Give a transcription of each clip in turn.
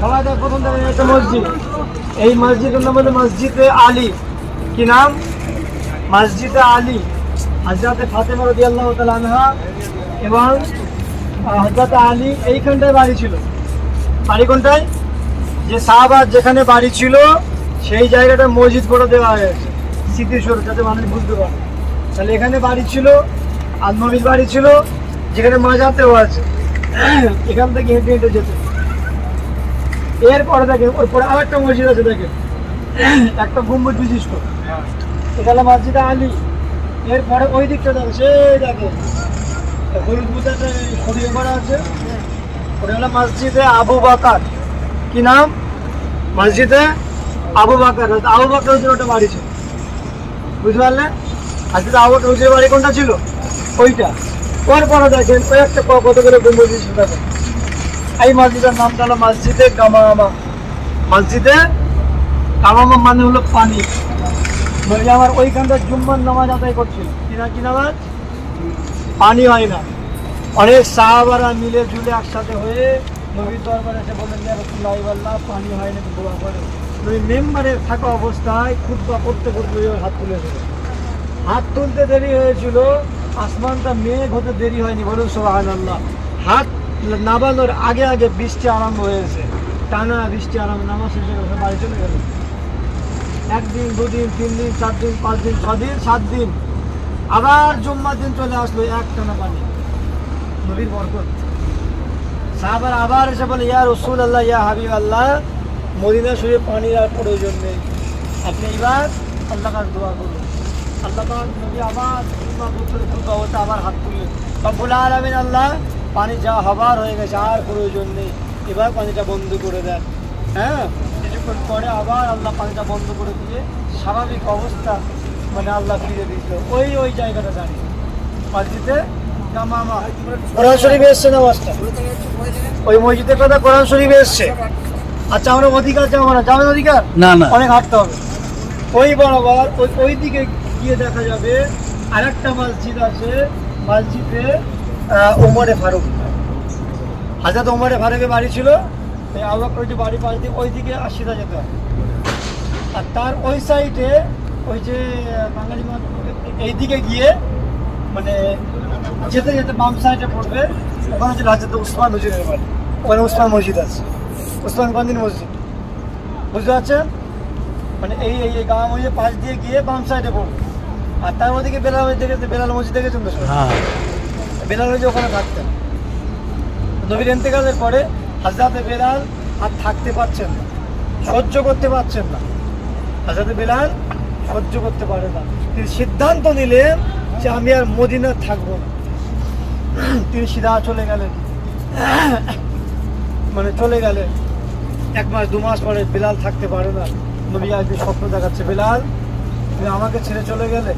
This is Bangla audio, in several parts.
প্রথম একটা মসজিদ। এই মসজিদের নাম হলো মসজিদে আলী। কি নাম? মসজিদে আলী। হজরতে ফাতেমা রদি আল্লাহ আনহা এবং হজরত আলী এইখানটায় বাড়ি ছিল। বাড়ি কোনটায়? যে শাহবাজ যেখানে বাড়ি ছিল, সেই জায়গাটা মসজিদ করে দেওয়া হয়েছে। স্মৃতিস্বরূপ, যাতে মানুষ বুঝতে পারে। তাহলে এখানে বাড়ি ছিল আর নবীর বাড়ি ছিল, যেখানে মাজাতেও আছে। এখান থেকে হেঁটে হেঁটে যেত। এরপরে দেখেন ওর পরে আরেকটা মসজিদ আছে দেখেন। একটা গম্বুজ বিশিষ্ট। এখানে মসজিদে আলী। এরপরে ওই দিকটা দেখেন, সেই দেখেন। আছে। ওটা হলো মসজিদে কি নাম? মসজিদে ওটা বাড়ি ছিল। বুঝতে পারলে আজকে বাড়ি কোনটা ছিল? ওইটা। দেখেন, ওই একটা কত করে গম্বুজ বিশিষ্ট এই মসজিদের নামটা হলো মসজিদে কামামা মসজিদে কামামা মানে হলো পানি। নবী আমার ওইখানটা জুম্মার নামাজ আদায় করছিল। কি না, কি নামাজ? পানি হয় না। অনেক সাহাবারা মিলে জুলে একসাথে হয়ে নবীর দরবারে এসে বলেন আল্লাহ পানি হয় না দোয়া করে। নবী মেম্বারে থাকা অবস্থায় খুদ্া করতে করতে হাত তুলে দেবে হাত তুলতে দেরি হয়েছিল, আসমানটা মেঘ হতে দেরি হয়নি, বলুন সোহান আল্লাহ হাত নামানোর আগে আগে বৃষ্টি আরম্ভ হয়েছে। টানা বৃষ্টি আরম্ভ, নামাজ শেষে বাড়ি চলে গেল। একদিন, দুদিন তিন দিন চার দিন পাঁচ দিন ছ দিন সাত দিন আবার জুম্মার দিন চলে আসলো এক টানা পানি। নবীর বরকত। সাহাবার আবার এসে বলে, ইয়া রসুল আল্লাহ ইয়া হাবিব আল্লাহ মদিনা শরীফ পানির আর প্রয়োজন নেই। আপনি এবার আল্লাহ কাছে দোয়া করুন। আল্লাহ নবী আবার আবার হাত তুললেন। আলামিন আল্লাহ পানি যা হবার হয়ে গেছে আর প্রয়োজন নেই। এবার পানিটা বন্ধ করে দেন। হ্যাঁ? কিছুক্ষণ পরে আবার আল্লাহ পানিটা বন্ধ করে দিয়ে স্বাভাবিক অবস্থা মানে আল্লাহ ফিরে দিত ওই ওই জায়গাটা দাঁড়িয়ে। কোরআন শরীফে এসছে মাসটা ওই মসজিদের কথা কোরআন শরীফে এসছে। আচ্ছা আমরা অধিকার যাব না যাবেন অধিকার? না না। অনেক হাঁটতে হবে। ওই বরাবর ওই ওই দিকে গিয়ে দেখা যাবে আরেকটা মসজিদ আছে। মসজিদে ওমরে ফারুক। হাজার ওমরে ফারুকের বাড়ি ছিল ওই যে বাড়ি পাশ দিয়ে ওই দিকে আসিদা যেতে। হয় আর তার ওই সাইডে ওই যে বাঙালি মা- এই দিকে গিয়ে মানে যেতে যেতে বাম সাইডে পড়বে। ওখানে হচ্ছে রাজাতে উসমান হুজুরের বাড়ি। ওখানে উসমান মসজিদ আছে। উসমান গন্দিন মসজিদ। বুঝতে পারছেন? মানে এই এই গাঁ মসজিদের পাশ দিয়ে গিয়ে বাম সাইডে পড়বে। আর তার ওদিকে বেলাল মসজিদ দেখেছে, বেলাল মসজিদ দেখেছেন তো হ্যাঁ। বেলাল হয়েছে ওখানে থাকতেন। নবীর এন্তেকালের পরে হাজরাতে বেলাল আর থাকতে পারছেন না, সহ্য করতে পারছেন না। হাজরাতে বেলাল সহ্য করতে পারে না। তিনি সিদ্ধান্ত নিলেন যে আমি আর মদিনা থাকব না। তিনি সিধা চলে গেলেন। মানে চলে গেলেন। এক মাস, দু মাস পরে বেলাল থাকতে পারে না। নবী একদিন স্বপ্ন দেখাচ্ছে, বেলাল, তুমি আমাকে ছেড়ে চলে গেলে?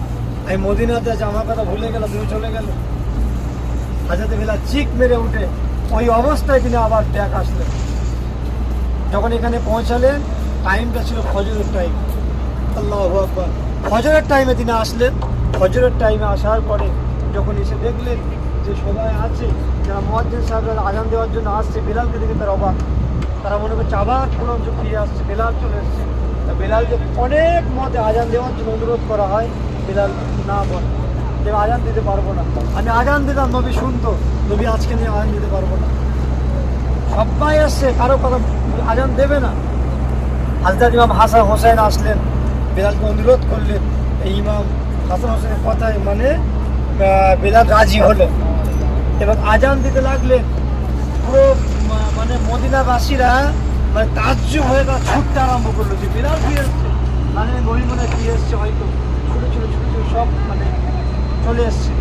আমি মদিনাতে আছি আমার কথা ভুলে গেলে, তুমি চলে গেলে? হাজাতে বেলা চিক মেরে উঠে ওই অবস্থায় তিনি আবার ব্যাক আসলেন। যখন এখানে পৌঁছালেন টাইমটা ছিল ফজরের টাইম আল্লাহ আকবর। ফজরের টাইমে তিনি আসলেন। ফজরের টাইমে আসার পরে যখন এসে দেখলেন যে সবাই আছে, যারা মহাজ্জেন সাহেবের আজান দেওয়ার জন্য আসছে, বেলালকে দেখে তার অবাক। তারা মনে করছে, আবার অংশ ফিরে আসছে, বেলাল চলে এসছে। বেলালকে অনেক মতে আজান দেওয়ার জন্য অনুরোধ করা হয়, বেলাল না বলে। আজান দিতে পারব না। আমি আজান দিতাম নবী শুনতো। নবী আজকে নিয়ে আজান দিতে পারব না। সবাই আসছে, কারও কথা আজান দেবে না। হাজরত ইমাম হাসান হোসেন আসলেন, বেলালকে অনুরোধ করলেন, এই ইমাম হাসান হোসেনের কথায় মানে বেলাল রাজি হলো। এবং আজান দিতে লাগলেন, পুরো মানে মদিনাবাসীরা মানে তাজ্জু হয়ে তারা ছুটতে আরম্ভ করল যে বেলাল কি এসছে? মানে নবী মনে কি এসছে হয়তো। ছোটো ছোটো ছোটো ছোটো সব মানে চলে এসছে।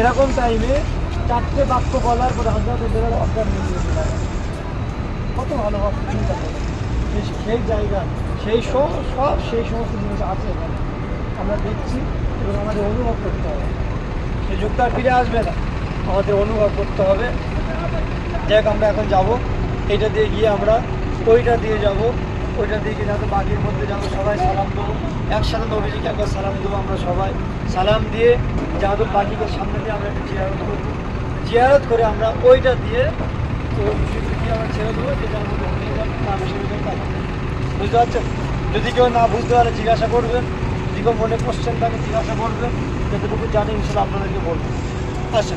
এরকম টাইমে চারটে বাক্য বলার পরে হজরত অজ্ঞান হয়ে গিয়েছিল কত ভালো চিন্তা সেই- জায়গা, সেই সব সব সেই সমস্ত জিনিস আছে এখানে। আমরা দেখছি এবং আমাদের অনুভব করতে হবে। সেই আর ফিরে আসবে না। আমাদের অনুভব করতে হবে। যাক আমরা এখন যাব। এইটা দিয়ে গিয়ে আমরা ওইটা দিয়ে যাব। ওইটা গিয়ে যাতে বাকির মধ্যে যাব, সবাই সালাম দেবো। একসাথে নবীজিকে একবার সালাম দেবো আমরা সবাই। সালাম দিয়ে যাদব বাকিকে সামনে দিয়ে আমরা একটু জিয়ারত করব। জিয়ারত করে আমরা ওইটা দিয়ে তো আমরা ছেড়ে দেবো যেটা আমাদের বুঝতে পারছেন? যদি কেউ না বুঝতে পারে, জিজ্ঞাসা করবেন। যদি কেউ মনে কোশ্চেন থাকে, জিজ্ঞাসা করবেন। যতটুকু জানি ইনশাল্লাহ আপনাদেরকে বলব। আচ্ছা।